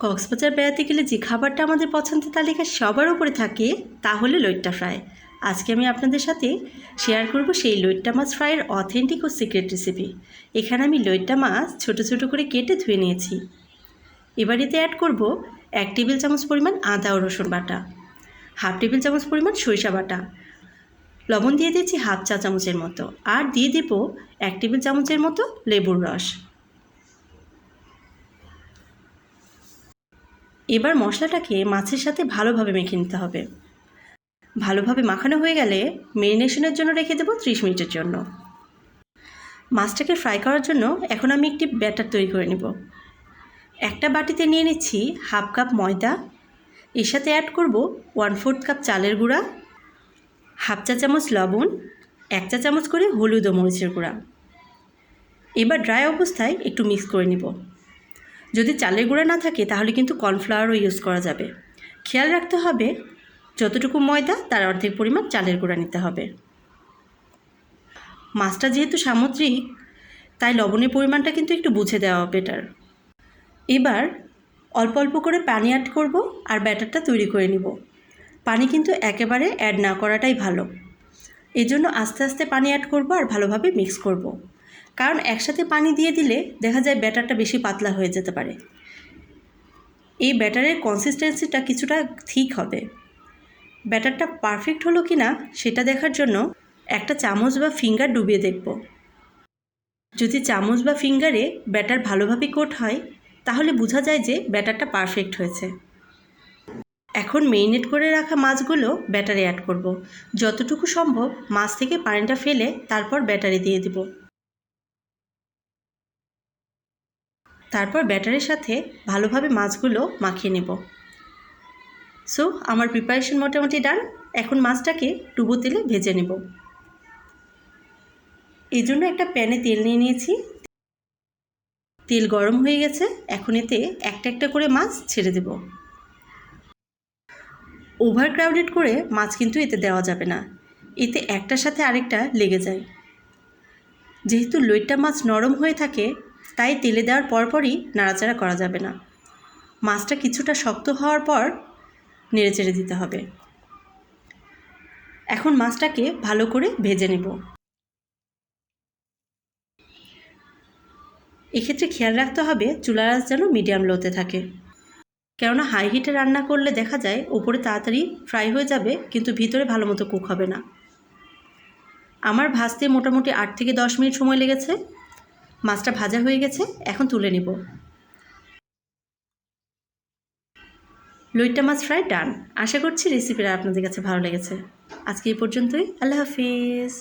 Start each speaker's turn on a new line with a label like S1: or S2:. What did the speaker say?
S1: কক্সবাজার বেড়াতে গেলে যে খাবারটা আমাদের পছন্দের তালিকায় সবার উপরে থাকে, তা হলো লইট্টা ফ্রাই। আজকে আমি আপনাদের সাথে শেয়ার করব সেই লইট্টা মাছ ফ্রাইয়ের অথেন্টিক ও সিক্রেট রেসিপি এখানে আমি লইট্টা মাছ ছোট ছোট করে কেটে ধুয়ে নিয়েছি। এবার এতে অ্যাড করব এক টেবিল চামচ পরিমাণ আদা ও রসুন বাটা, হাফ টেবিল চামচ পরিমাণ সরিষা বাটা, লবণ দিয়ে দিয়েছি হাফ চা চামচের মতো, আর দিয়ে দেবো এক টেবিল চামচের মতো লেবুর রস। এবার মশলাটাকে মাছের সাথে ভালোভাবে মেখে নিতে হবে। ভালোভাবে মাখানো হয়ে গেলে মেরিনেশনের জন্য রেখে দেবো ত্রিশ মিনিটের জন্য। মাছটাকে ফ্রাই করার জন্য এখন আমি একটি ব্যাটার তৈরি করে নেব। একটা বাটিতে নিয়ে নিচ্ছি হাফ কাপ ময়দা। এর সাথে অ্যাড করব ওয়ান ফোর্থ কাপ চালের গুঁড়া, হাফ চা চামচ লবণ, এক চা চামচ করে হলুদ ও মরিচের গুঁড়া। এবার ড্রাই অবস্থায় একটু মিক্স করে নিব। যদি চালের গুঁড়া না থাকে, তাহলে কিন্তু কর্নফ্লাওয়ারও ইউজ করা যাবে। খেয়াল রাখতে হবে, যতটুকু ময়দা, তার অর্ধেক পরিমাণ চালের গুঁড়া নিতে হবে। মাছটা যেহেতু সামুদ্রিক, তাই লবণের পরিমাণটা কিন্তু একটু বুঝে দেওয়া বেটার এবার অল্প অল্প করে পানি অ্যাড করব আর ব্যাটারটা তৈরি করে নিব। পানি কিন্তু একেবারে অ্যাড না করাটাই ভালো। এজন্য আস্তে আস্তে পানি অ্যাড করব আর ভালোভাবে মিক্স করব। কারণ একসাথে পানি দিয়ে দিলে দেখা যায় ব্যাটারটা বেশি পাতলা হয়ে যেতে পারে। এই ব্যাটারের কনসিস্টেন্সিটা কিছুটা ঠিক হবে। ব্যাটারটা পারফেক্ট হলো কি না সেটা দেখার জন্য একটা চামচ বা ফিঙ্গার ডুবিয়ে দেখব। যদি চামচ বা ফিঙ্গারে ব্যাটার ভালোভাবে কোট হয়, তাহলে বোঝা যায় যে ব্যাটারটা পারফেক্ট হয়েছে। এখন মেরিনেট করে রাখা মাছগুলো ব্যাটারে অ্যাড করব। যতটুকু সম্ভব মাছ থেকে পানিটা ফেলে তারপর ব্যাটারে দিয়ে দিব। তারপর ব্যাটারের সাথে ভালোভাবে মাছগুলো মাখিয়ে নেব। সো আমার প্রিপারেশন মোটামুটি ডান এখন মাছটাকে ডুবো তেলে ভেজে নেব। এই জন্য একটা প্যানে তেল নিয়ে নিয়েছি। তেল গরম হয়ে গেছে। এখন এতে একটা একটা করে মাছ ছেড়ে দেব। ওভার ক্রাউডেড করে মাছ কিন্তু এতে দেওয়া যাবে না। এতে একটার সাথে আরেকটা লেগে যায়। যেহেতু লইট্টা মাছ নরম হয়ে থাকে তাই তেলে দেওয়ার পরপরই নাড়াচাড়া করা যাবে না। মাছটা কিছুটা শক্ত হওয়ার পর নেড়ে চেড়ে দিতে হবে। এখন মাছটাকে ভালো করে ভেজে নেব। এক্ষেত্রে খেয়াল রাখতে হবে চুলার আঁচ যেন মিডিয়াম লোতে থাকে। কেননা হাই হিটে রান্না করলে দেখা যায় ওপরে তাড়াতাড়ি ফ্রাই হয়ে যাবে, কিন্তু ভিতরে ভালো মতো কুক হবে না। আমার ভাজতে মোটামুটি আট থেকে দশ মিনিট সময় লেগেছে। মাছটা ভাজা হয়ে গেছে, এখন তুলে নিব। লইট্টা মাছ ফ্রাই ডান আশা করছি রেসিপিটা আপনাদের কাছে ভালো লেগেছে। আজকে এই পর্যন্তই। আল্লাহ হাফিজ।